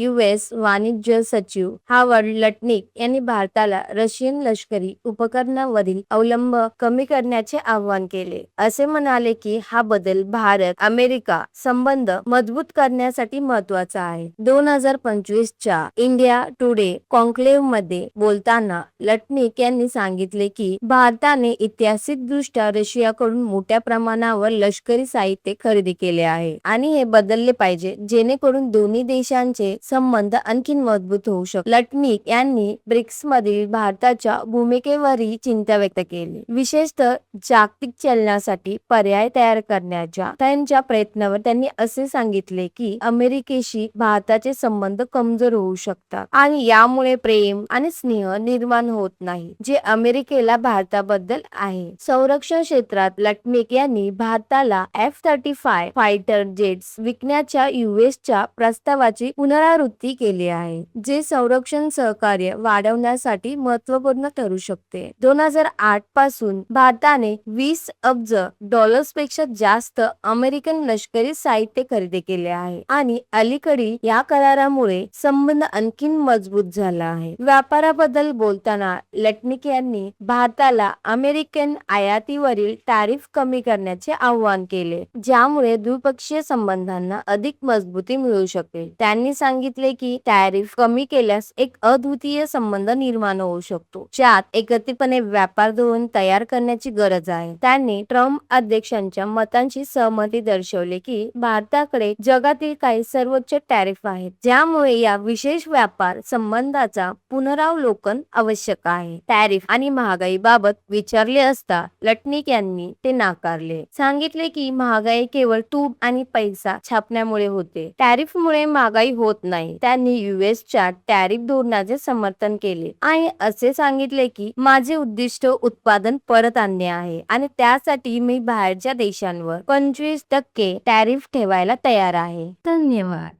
US वाणिज्य सचिव Howard Lutnick यांनी भारताला रशियन लष्करी उपकरणावरील अवलंब कमी करण्याचे आवाहन केले. असे म्हणाले की हा बदल भारत अमेरिका संबंध मजबूत करण्यासाठी महत्त्वाचा आहे. दोन हजार पंचवीस च्या इंडिया टुडे कॉन्क्लेव्हमध्ये बोलताना लटनिक यांनी सांगितले की भारताने ऐतिहासिक दृष्ट्या रशियाकडून मोठ्या प्रमाणावर लष्करी साहित्य खरेदी केले आहे आणि हे बदलले पाहिजे जेणेकरून दोन्ही देशांचे संबंध आणखी मजबूत होऊ शकतात लटनिक यांनी ब्रिक्स मधील भारताच्या भूमिकेवरही चिंता व्यक्त केली. विशेषतः जागतिक चलनासाठी पर्याय तयार करण्याच्या त्यांच्या प्रयत्नावर त्यांनी असे सांगितले की अमेरिकेशी भारताचे संबंध कमजोर होऊ शकतात आणि यामुळे प्रेम आणि स्नेह निर्माण होत नाही जे अमेरिकेला भारताबद्दल आहे. संरक्षण क्षेत्रात लटनिक यांनी भारताला F thirty five fighter jets विकण्याच्या युएसच्या प्रस्तावाची पुनरावृत्ती केली आहे जे संरक्षण सहकार्य वाढवण्यासाठी महत्त्वपूर्ण ठरू शकते. दोन हजार आठपासून भारताने वीस अब्ज डॉलर्सपेक्षा जास्त अमेरिकन लष्करी साहित्य खरेदी केले आहे आणि अलीकडील या करारामुळे संबंध आणखीन मजबूत झाला आहे. व्यापाराबद्दल बोलताना लटनिक यांनी भारताला अमेरिकन आयातीवरील टॅरिफ कमी करण्याचे आवाहन केले ज्यामुळे द्विपक्षीय संबंधांना अधिक मजबूती मिळू शकेल. त्यांनी सांगितले की टॅरिफ कमी केल्यास एक अद्वितीय संबंध निर्माण होऊ शकतो. ज्यात एकत्रितपणे व्यापार धोरण तयार करण्याची गरज आहे. त्यांनी ट्रम्प अध्यक्षांच्या मतांशी सहमती दर्शवली की भारताकडे जगातील काही सर्वोच्च टॅरिफ आहेत. ज्यामुळे या विशेष व्यापार संबंधाचा पुनरावलोकन आवश्यक आहे. टॅरिफ आणि महागाई बाबत विचारले असता लटनिक यांनी ते नाकारले. सांगितले की महागाई केवळ तूप आणि पैसा छापण्यामुळे होते. टॅरिफ मुळे महागाई होत नाही. त्यांनी युएसच्या टॅरिफ धोरणाचे समर्थन केले. आणि असे सांगितले की माझे उद्दिष्ट उत्पादन परत आणणे आहे आणि त्यासाठी मी बाहेरच्या देशांवर पंचवीस टक्के टॅरिफ ठेवायला तयार आहे. धन्यवाद.